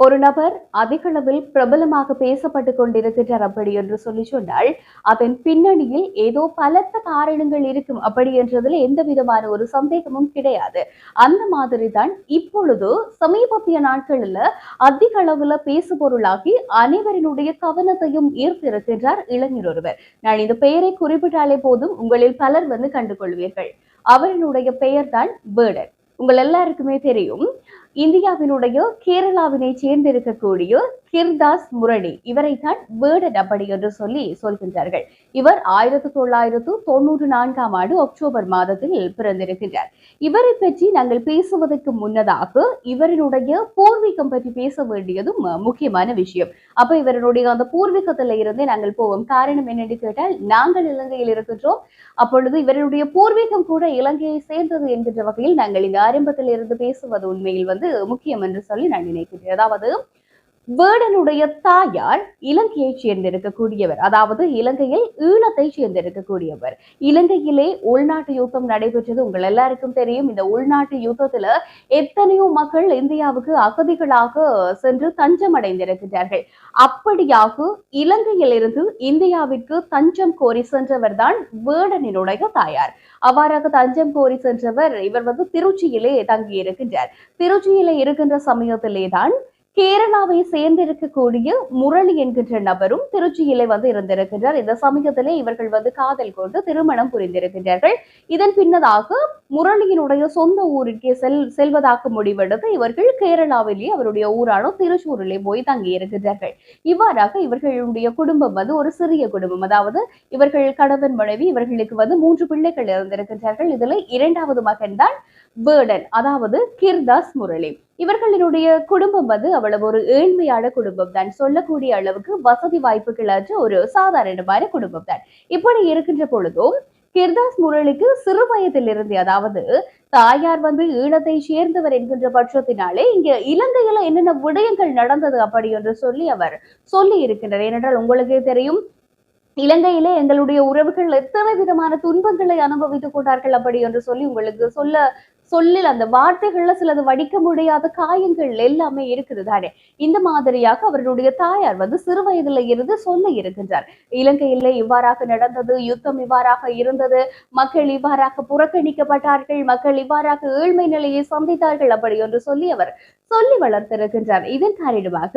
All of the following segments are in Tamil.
ஒரு நபர் அதிகளவில் பிரபலமாக பேசப்பட்டு கொண்டிருக்கிறார் அப்படி என்று சொல்லி சொன்னால் அதன் பின்னணியில் ஏதோ பலத்த காரணங்கள் இருக்கும். அப்படி என்றதுல எந்த விதமான ஒரு சந்தேகமும் கிடையாது. அந்த மாதிரி தான் இப்பொழுது சமீபத்திய நாட்களில் அதிக அளவுல பேசுபொருளாகி அனைவரினுடைய கவனத்தையும் ஈர்த்திருக்கின்றார் இளைஞர் ஒருவர். நான் இந்த பெயரை குறிப்பிட்டாலே போதும் உங்களில் பலர் வந்து கண்டுகொள்வீர்கள். அவரினுடைய பெயர் தான் பேர்டன் உங்கள் எல்லாருக்குமே தெரியும். இந்தியாவினுடைய கேரளாவினை சேர்ந்திருக்கக்கூடிய கிர்தாஸ் முரளி இவரைத்தான் வேர்டன் அப்படி என்று சொல்லி சொல்கின்றார்கள். இவர் ஆயிரத்தி தொள்ளாயிரத்து தொண்ணூற்று நான்காம் ஆண்டு அக்டோபர் மாதத்தில் பிறந்திருக்கின்றார். இவரை பற்றி நாங்கள் பேசுவதற்கு முன்னதாக இவரினுடைய பூர்வீகம் பற்றி பேச வேண்டியதும் முக்கியமான விஷயம். அப்ப இவருடைய அந்த பூர்வீகத்துல இருந்தே நாங்கள் போவோம். காரணம் என்னென்று கேட்டால் நாங்கள் இலங்கையில் இருக்கின்றோம். அப்பொழுது இவருடைய பூர்வீகம் கூட இலங்கையை சேர்ந்தது என்கின்ற வகையில் நாங்கள் இந்த ஆரம்பத்தில் இருந்து பேசுவது உண்மையில் வந்து முக்கியம் என்று சொல்லி நான் நினைக்கிறேன். அதாவது வேடனுடைய தாயார் இலங்கையை சேர்ந்திருக்கக்கூடியவர். அதாவது இலங்கையில் ஈழத்தை சேர்ந்திருக்கக்கூடியவர். இலங்கையிலே உள்நாட்டு யுத்தம் நடைபெற்றது. உங்கள் எல்லாருக்கும் தெரியும் இந்த உள்நாட்டு யுத்தத்துல எத்தனையோ மக்கள் இந்தியாவுக்கு அகதிகளாக சென்று தஞ்சம் அடைந்திருக்கிறார்கள் அப்படியாக இலங்கையில் இருந்து இந்தியாவிற்கு தஞ்சம் கோரி சென்றவர் தான் வேடனினுடைய தாயார். அவ்வாறாக தஞ்சம் கோரி சென்றவர் இவர் வந்து திருச்சியிலே தங்கி இருக்கின்றார் திருச்சியிலே இருக்கின்ற சமயத்திலே தான் கேரளாவை சேர்ந்திருக்கக்கூடிய முரளி என்கின்ற நபரும் திருச்சியிலே வந்து இருந்திருக்கின்றார் இந்த சமயத்திலே இவர்கள் வந்து காதல் கொண்டு திருமணம் புரிந்திருக்கின்றார்கள் இதன் பின்னதாக முரளியினுடைய சொந்த ஊருக்கே செல் செல்வதாக முடிவெடுத்து இவர்கள் கேரளாவிலேயே அவருடைய ஊரான திருச்சூரிலே போய் தங்கி இருக்கின்றார்கள் இவ்வாறாக இவர்களுடைய குடும்பம் வந்து ஒரு சிறிய குடும்பம். அதாவது இவர்கள் கணவன் மனைவி இவர்களுக்கு வந்து மூன்று பிள்ளைகள் இருந்திருக்கின்றார்கள் இதுல இரண்டாவது மகன் தான் பேர்டன் அதாவது கிர்தாஸ் முரளி. இவர்களினுடைய குடும்பம் வந்து அவ்வளவு ஒரு ஏழ்மையான குடும்பம் தான். சொல்லக்கூடிய அளவுக்கு வசதி வாய்ப்புகள் அற்ற ஒரு சாதாரணமான குடும்பம் தான். இப்படி இருக்கின்ற பொழுதும் கிர்தாஸ் முரளிக்கு சிறு வயதிலிருந்து அதாவது தாயார் வந்து ஈழத்தை சேர்ந்தவர் என்கின்ற பட்சத்தினாலே இங்க இலங்கையில என்னென்ன விடயங்கள் நடந்தது அப்படி என்று சொல்லி அவர் சொல்லி இருக்கின்றார். ஏனென்றால் உங்களுக்கே தெரியும் இலங்கையிலே எங்களுடைய உறவுகள் எத்தனை விதமான துன்பங்களை அனுபவித்துக் கொண்டார்கள் அப்படி என்று சொல்லி உங்களுக்கு சொல்ல சொல்லில் அந்த வார்த்தைகள்ல சிலது வடிக்க முடியாத காயங்கள் எல்லாமே இருக்குது தானே இந்த மாதிரியாக அவருடைய தாயார் வந்து சிறு வயதுல இருந்து சொல்ல இருக்கின்றார். இலங்கையில இவ்வாறாக நடந்தது யுத்தம் இவ்வாறாக இருந்தது மக்கள் இவ்வாறாக புறக்கணிக்கப்பட்டார்கள் மக்கள் இவ்வாறாக ஏழ்மை நிலையை சந்தித்தார்கள் அப்படி என்று சொல்லி அவர் சொல்லி வளர்த்திருக்கின்றார். இதன் காரணமாக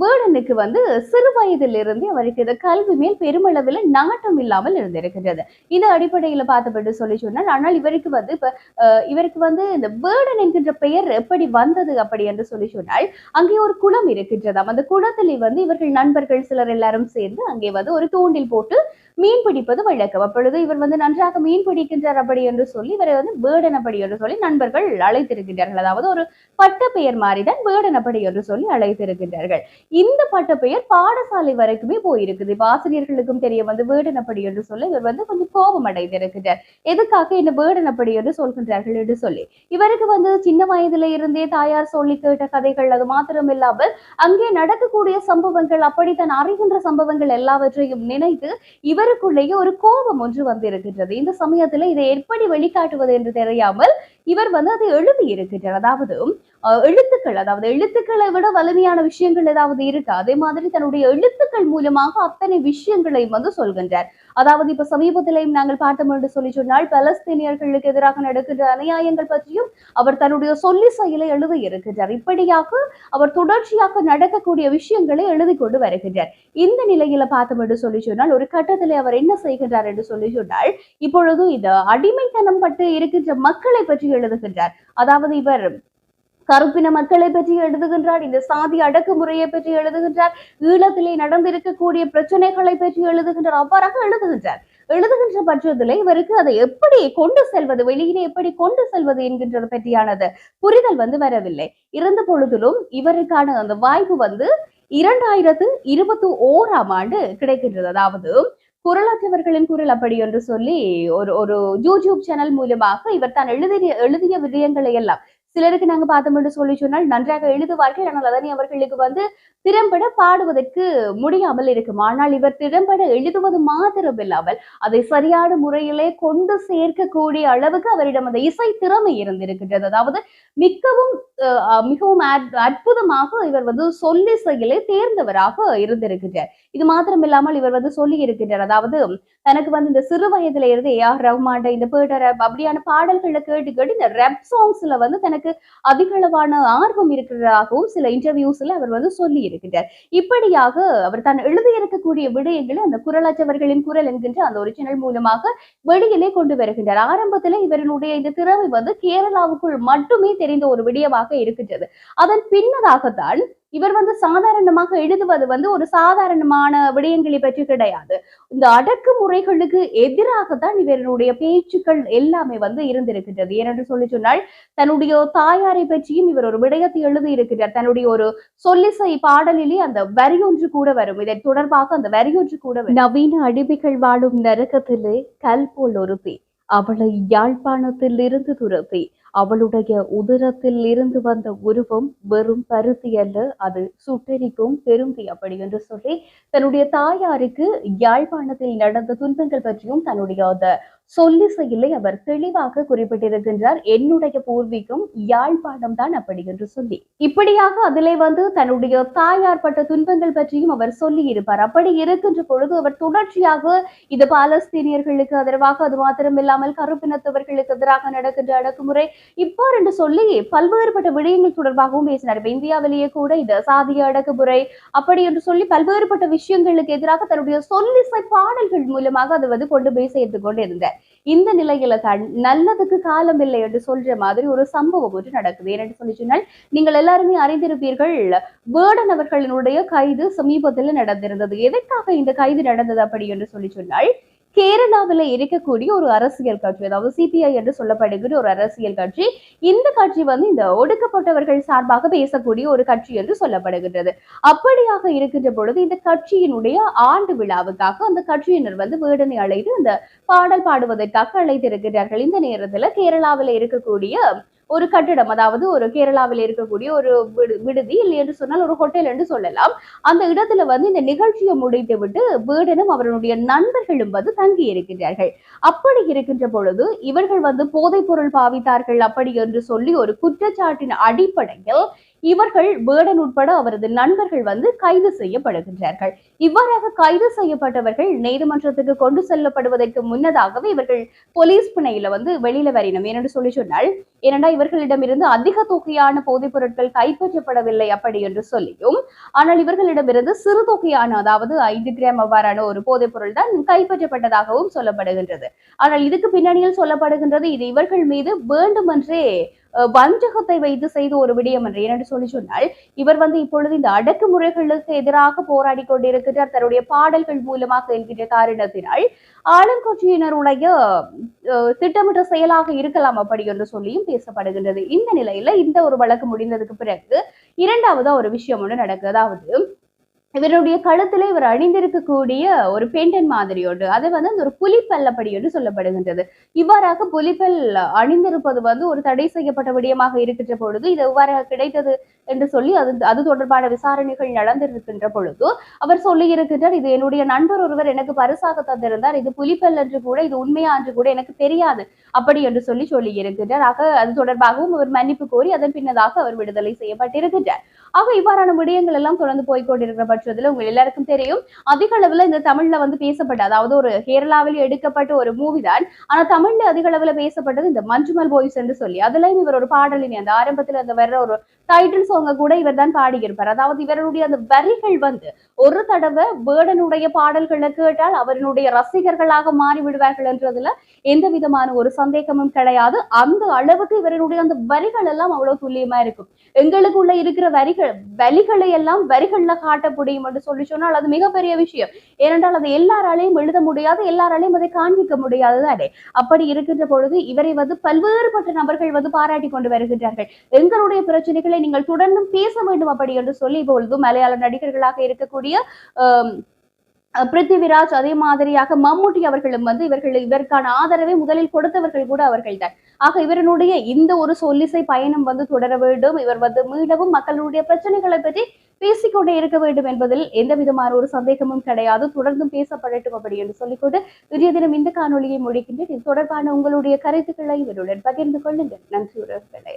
வேடனுக்கு வந்து சிறு வயதிலிருந்து அவருக்கு இந்த கல்வி மேல் பெருமளவில் நாட்டம் இல்லாமல் இருந்திருக்கின்றது. இந்த அடிப்படையில் பார்த்தப்பட்டு சொல்லி சொன்னால் ஆனால் இவருக்கு வந்து இப்போ ஆஹ் இவருக்கு வந்து இந்த வேடன் என்கின்ற பெயர் எப்படி வந்தது அப்படி என்று சொல்லி சொன்னால் அங்கே ஒரு குளம் இருக்கின்றதாம். அந்த குளத்திலே வந்து இவர்கள் நண்பர்கள் சிலர் எல்லாரும் சேர்ந்து அங்கே வந்து ஒரு தூண்டில் போட்டு மீன் பிடிப்பது வழக்கம். அப்பொழுது இவர் வந்து நன்றாக மீன் பிடிக்கின்றார் அப்படி என்று சொல்லி இவரை வந்து வேடனப்படி என்று சொல்லி நண்பர்கள் அழைத்திருக்கின்றார்கள். அதாவது ஒரு பட்ட பெயர் மாறிதான் வேடனப்படி என்று சொல்லி அழைத்திருக்கின்றார்கள். இந்த பட்ட பெயர் பாடசாலை வரைக்குமே போயிருக்குது. இப்ப ஆசிரியர்களுக்கும் தெரிய வந்து வேடனப்படி என்று சொல்லி இவர் வந்து கொஞ்சம் கோபம் அடைந்திருக்கிறார் எதுக்காக என்ன வேடனப்படி என்று சொல்கின்றார்கள் என்று சொல்லி. இவருக்கு வந்து சின்ன வயதுல இருந்தே தாயார் சொல்லி கேட்ட கதைகள் அது மாத்திரம் இல்லாமல் அங்கே நடக்கக்கூடிய சம்பவங்கள் அப்படித்தான் அறிகின்ற சம்பவங்கள் எல்லாவற்றையும் நினைத்து இவர் இவருக்குள்ளேயே ஒரு கோபம் ஒன்று வந்திருக்கின்றது. இந்த சமயத்துல இதை எப்படி வெளிக்காட்டுவது என்று தெரியாமல் இவர் வந்து அதை எழுதி இருக்கின்றார் அதாவது எழுத்துக்கள் அதாவது எழுத்துக்களை விட வலிமையான விஷயங்கள் ஏதாவது இருக்கு? அதே மாதிரி தன்னுடைய எழுத்துக்கள் மூலமாக அத்தனை விஷயங்களையும் வந்து சொல்கின்றார். அதாவது இப்ப சமீபத்திலையும் நாங்கள் பார்த்தோம் என்று சொல்லி சொன்னால் பலஸ்தீனியர்களுக்கு எதிராக நடக்கின்ற அநியாயங்கள் பற்றியும் அவர் தன்னுடைய சொல்லி செயலை எழுத இருக்கின்றார் இப்படியாக அவர் தொடர்ச்சியாக நடக்கக்கூடிய விஷயங்களை எழுதி கொண்டு வருகின்றார். இந்த நிலையில பார்த்தோம் என்று சொல்லி சொன்னால் ஒரு கட்டத்திலே அவர் என்ன செய்கின்றார் என்று சொல்லி சொன்னால் இப்பொழுது இது அடிமைத்தனம் பட்டு இருக்கின்ற மக்களை பற்றி எழுதுகின்றார். அதாவது இவர் கருப்பின மக்களை பற்றி எழுதுகின்றார் இந்த சாதி அடக்குமுறையை பற்றி எழுதுகின்றார் ஈழத்திலே நடந்திருக்கக்கூடிய பிரச்சனைகளை பற்றி எழுதுகின்றார் அவ்வாறாக எழுதுகின்றார். எழுதுகின்ற பட்சத்திலே இவருக்கு அதை எப்படி கொண்டு செல்வது வெளியிலே எப்படி கொண்டு செல்வது என்கின்றது பற்றியானது புரிதல் வந்து வரவில்லை. இருந்த பொழுதிலும் இவருக்கான அந்த வாய்ப்பு வந்து இரண்டாயிரத்து இருபத்தி ஓராம் ஆண்டு கிடைக்கின்றது. அதாவது குரலாற்றவர்களின் குரல் அப்படி என்று சொல்லி ஒரு ஒரு யூடியூப் சேனல் மூலமாக இவர் தான் எழுதிய எழுதிய விடயங்களை எல்லாம் சிலருக்கு நாங்க பார்த்தோம் என்று சொல்லி சொன்னால் நன்றாக எழுதுவார்கள் ஆனால் அதனை அவர்களுக்கு வந்து திறம்பட பாடுவதற்கு முடியாமல் இருக்கும். ஆனால் இவர் திறம்பட எழுதுவது மாத்திரம் இல்லாமல் அதை சரியான முறையிலே கொண்டு சேர்க்கக்கூடிய அளவுக்கு அவரிடம் அந்த இசை திறமை இருந்திருக்கின்றது. அதாவது மிகவும் மிகவும் அற்புதமாக இவர் வந்து சொல்லிசையிலே தேர்ந்தவராக இருந்திருக்கின்றார். இது மாத்திரம் இல்லாமல் இவர் வந்து சொல்லி இருக்கின்றார் அதாவது தனக்கு வந்து இந்த சிறு வயதுல இருந்து ஏ ஆர் ரஹ்மான் இந்த பேட்டர் அப்படியான பாடல்களை கேட்டு கேட்டு இந்த ரெப் சாங்ஸ்ல வந்து தனக்கு அதிகளவான ஆர்வம் இருக்கிறதாகவும் சில இன்டர்வியூஸ்ல அவர் வந்து சொல்லி இருக்கின்றார் இப்படியாக அவர் தான் எழுதியிருக்கக்கூடிய விடயங்களை அந்த குரலாச்சவர்களின் குரல் என்கின்ற அந்த ஒரு சேனல் மூலமாக வெளியிலே கொண்டு வருகின்றார். ஆரம்பத்துல இவருடைய இந்த திறமை வந்து கேரளாவுக்குள் மட்டுமே தெரிந்த ஒரு விடயமாக இருக்கின்றது. அதன் பின்னதாகத்தான் இவர் வந்து சாதாரணமாக எழுதுவது வந்து ஒரு சாதாரணமான விடயங்களை பற்றி கிடையாது. இந்த அடக்குமுறைகளுக்கு எதிராகத்தான் இவருடைய பேச்சுக்கள் எல்லாமே வந்து இருந்திருக்கின்றது. ஏனென்று சொல்லி சொன்னால் தன்னுடைய தாயாரை பற்றியும் இவர் ஒரு விடயத்தை எழுதி இருக்கிறார் தன்னுடைய ஒரு சொல்லிசை பாடலிலே அந்த வரியொன்று கூட வரும். இதை தொடர்பாக அந்த வரி ஒன்று கூட வரும். நவீன அடிமைகள் வாழும் நரகத்திலே கல் போல் ஒருத்தி அவளை யாழ்ப்பாணத்தில் இருந்து துரத்தி அவளுடைய உதரத்தில் இருந்து வந்த உருவம் வெறும் பருத்தி அல்ல அது சுட்டெரிக்கும் பெருந்தி அப்படி என்று சொல்லி தன்னுடைய தாயாருக்கு யாழ்ப்பாணத்தில் நடந்த துன்பங்கள் பற்றியும் தன்னுடைய அந்த சொல்லிசையிலே அவர். தெளிவாக குறிப்பிட்டிருக்கின்றார் என்னுடைய பூர்வீகம் யாழ்ப்பாணம் தான் அப்படி என்று சொல்லி. இப்படியாக அதிலே வந்து தன்னுடைய தாயார் பட்ட துன்பங்கள் பற்றியும் அவர் சொல்லி இருப்பார் அப்படி இருக்கின்ற பொழுது அவர் தொடர்ச்சியாக இது பாலஸ்தீனியர்களுக்கு ஆதரவாக அது மாத்திரமில்லாமல் கருப்பினத்தவர்களுக்கு எதிராக நடக்கின்ற அடக்குமுறை இவ்வாறு என்று சொல்லி பல்வேறுபட்ட விடயங்கள் தொடர்பாகவும் பேசினார். இப்ப இந்தியாவிலேயே கூட இந்த சாதிய அடக்குமுறை அப்படி என்று சொல்லி பல்வேறுபட்ட விஷயங்களுக்கு எதிராக தன்னுடைய சொல்லிசை பாடல்கள் மூலமாக அதை வந்து கொண்டு போய் சேர்த்து கொண்டு இருந்தார் இந்த நிலையில தான் நல்லதுக்கு காலம் இல்லை என்று சொல்ற மாதிரி ஒரு சம்பவம் ஒன்று நடக்குது. ஏனென்று சொல்லி சொன்னால் நீங்கள் எல்லாருமே அறிந்திருப்பீர்கள் வேர்டன் அவர்களினுடைய கைது சமீபத்தில் நடந்திருந்தது. எதற்காக இந்த கைது நடந்தது அப்படி என்று சொல்லி சொன்னால் கேரளாவில் இருக்கக்கூடிய ஒரு அரசியல் கட்சி அதாவது சிபிஐ என்று சொல்லப்படுகிற ஒரு அரசியல் கட்சி இந்த கட்சி வந்து இந்த ஒடுக்கப்பட்டவர்கள் சார்பாக பேசக்கூடிய ஒரு கட்சி என்று சொல்லப்படுகின்றது. அப்படியாக இருக்கின்ற பொழுது இந்த கட்சியினுடைய ஆண்டு விழாவுக்காக அந்த கட்சியினர் வந்து வேடனை அழைத்து இந்த பாடல் பாடுவதற்காக அழைத்திருக்கிறார்கள். இந்த நேரத்தில் கேரளாவில் இருக்கக்கூடிய ஒரு கட்டிடம் அதாவது ஒரு கேரளாவில் இருக்கக்கூடிய ஒரு விடு விடுதி இல்லை என்று சொன்னால் ஒரு ஹோட்டல் என்று சொல்லலாம். அந்த இடத்துல வந்து இந்த நிகழ்ச்சியை முடித்து விட்டு வேடனும் அவருடைய நண்பர்களும் வந்து தங்கி இருக்கின்றார்கள். அப்படி இருக்கின்ற பொழுது இவர்கள் வந்து போதைப் பொருள் பாவித்தார்கள் அப்படி என்று சொல்லி ஒரு குற்றச்சாட்டின் அடிப்படையில் இவர்கள் வேடன் உட்பட அவரது நண்பர்கள் வந்து கைது செய்யப்படுகின்றார்கள். இவ்வாறாக கைது செய்யப்பட்டவர்கள் நீதிமன்றத்துக்கு கொண்டு செல்லப்படுவதற்கு முன்னதாகவே இவர்கள் போலீஸ் பிணையில வந்து வெளியில வரணும். ஏனென்று சொல்லி சொன்னால் ஏனென்றா இவர்களிடமிருந்து அதிக தொகையான போதைப் பொருட்கள் கைப்பற்றப்படவில்லை அப்படி என்று சொல்லியும் ஆனால் இவர்களிடமிருந்து சிறு தொகையான அதாவது ஐந்து கிராம் அவ்வாறான ஒரு போதைப் பொருள் தான் கைப்பற்றப்பட்டதாகவும் சொல்லப்படுகின்றது. ஆனால் இதுக்கு பின்னணியில் சொல்லப்படுகின்றது இது இவர்கள் மீது வேண்டுமென்றே வஞ்சகத்தை வைத்து செய்த ஒரு விடயம் என்று ஏனென்று சொல்லி சொன்னால் இவர் வந்து இப்பொழுது இந்த அடக்குமுறைகளுக்கு எதிராக போராடி கொண்டிருக்கிறார். தன்னுடைய பாடல்கள் மூலமாக என்கின்ற காரணத்தினால் ஆளுங்கட்சியினருடைய அஹ், திட்டமிட்ட செயலாக இருக்கலாம் அப்படி என்று சொல்லியும் பேசப்படுகின்றது. இந்த நிலையில இந்த ஒரு வழக்கு முடிந்ததுக்கு பிறகு இரண்டாவதா ஒரு விஷயம் ஒன்று நடக்குது. அதாவது இவருடைய கழுத்துல இவர் அணிந்திருக்கக்கூடிய ஒரு பெண்டன் மாதிரி ஒன்று. அது வந்து அந்த ஒரு புலிப்பல் அப்படி என்று சொல்லப்படுகின்றது. இவ்வாறாக புலிப்பல் அணிந்திருப்பது வந்து ஒரு தடை செய்யப்பட்ட விடயமாக இருக்கின்ற பொழுது இது இவ்வாறாக கிடைத்தது என்று சொல்லி அது அது தொடர்பான விசாரணைகள் நடந்திருக்கின்ற பொழுது அவர் சொல்லி இருக்கின்றார் இது என்னுடைய நண்பர் ஒருவர் எனக்கு பரிசாக தந்திருந்தார் இது புலிப்பல் என்று கூட இது உண்மையா என்று கூட எனக்கு தெரியாது அப்படி என்று சொல்லி சொல்லி இருக்கின்றார். ஆக அது தொடர்பாகவும் அவர் மன்னிப்பு கோரி அதன் பின்னதாக அவர் விடுதலை செய்யப்பட்டிருக்கின்றார். ஆக இவ்வாறான விடயங்கள் எல்லாம் தொடர்ந்து போய்கொண்டிருக்கிற பட்சத்துல உங்க எல்லாருக்கும் தெரியும். அதிக அளவுல இந்த தமிழ்ல வந்து பேசப்பட்ட அதாவது ஒரு கேரளாவில் எடுக்கப்பட்ட ஒரு மூவி தான். ஆனா தமிழ்ல அதிக அளவுல பேசப்பட்டது இந்த மஞ்சுமல் பாய்ஸ் என்று சொல்லி. அதுல இவர் ஒரு பாடலினி அந்த ஆரம்பத்துல அந்த வர்ற ஒரு டைட்டில் சாங்க கூட இவர் தான் பாடியிருப்பார். அதாவது இவருடைய அந்த வரிகள் வந்து ஒரு தடவை வேடனுடைய பாடல்களை கேட்டால் அவருடைய ரசிகர்களாக மாறி விடுவார்கள் என்றதுல எந்த விதமான ஒரு சந்தேகமும் கிடையாது. அந்த அளவுக்கு இவருடைய அந்த வரிகள் எல்லாம் அவ்வளவு துல்லியமா இருக்கும். எங்களுக்குள்ள இருக்கிற வரிகள் வலிகளை எல்லாம் வரிகள்ல காட்ட முடியும் என்று சொல்லி சொன்னால் அது மிகப்பெரிய விஷயம். ஏனென்றால் அது எல்லாராலையும் எழுத முடியாது எல்லாராலையும் அதை காண்பிக்க முடியாது தானே அப்படி இருக்கின்ற பொழுது இவரை வந்து பல்வேறுபட்ட நபர்கள் வந்து பாராட்டி கொண்டு வருகின்றார்கள். எங்களுடைய பிரச்சனைகளை நீங்கள் தொடர்ந்தும் பேச வேண்டும் அப்படி என்று சொல்லி இப்பொழுது மலையாள நடிகர்களாக இருக்கக்கூடிய அஹ் பிருத்திவிராஜ் அதே மாதிரியாக மம்முட்டி அவர்களும் வந்து இவர்கள் இதற்கான ஆதரவை முதலில் கொடுத்தவர்கள் கூட அவர்கள்தான். ஆக இவரனுடைய இந்த ஒரு சொல்லிசை பயணம் வந்து தொடர வேண்டும். இவர் வந்து மீளவும் மக்களுடைய பிரச்சனைகளை பற்றி பேசிக்கொண்டே இருக்க வேண்டும் என்பதில் எந்த விதமான ஒரு சந்தேகமும் கிடையாது. தொடர்ந்தும் பேசப்படட்டும் அப்படி என்று சொல்லிக்கொண்டு இன்றைய தினம் இந்த காணொலியை முடிக்கின்றேன். இது தொடர்பான உங்களுடைய கருத்துக்களை இவருடன் பகிர்ந்து கொள்ளுங்கள். நன்றி உறவுகளை.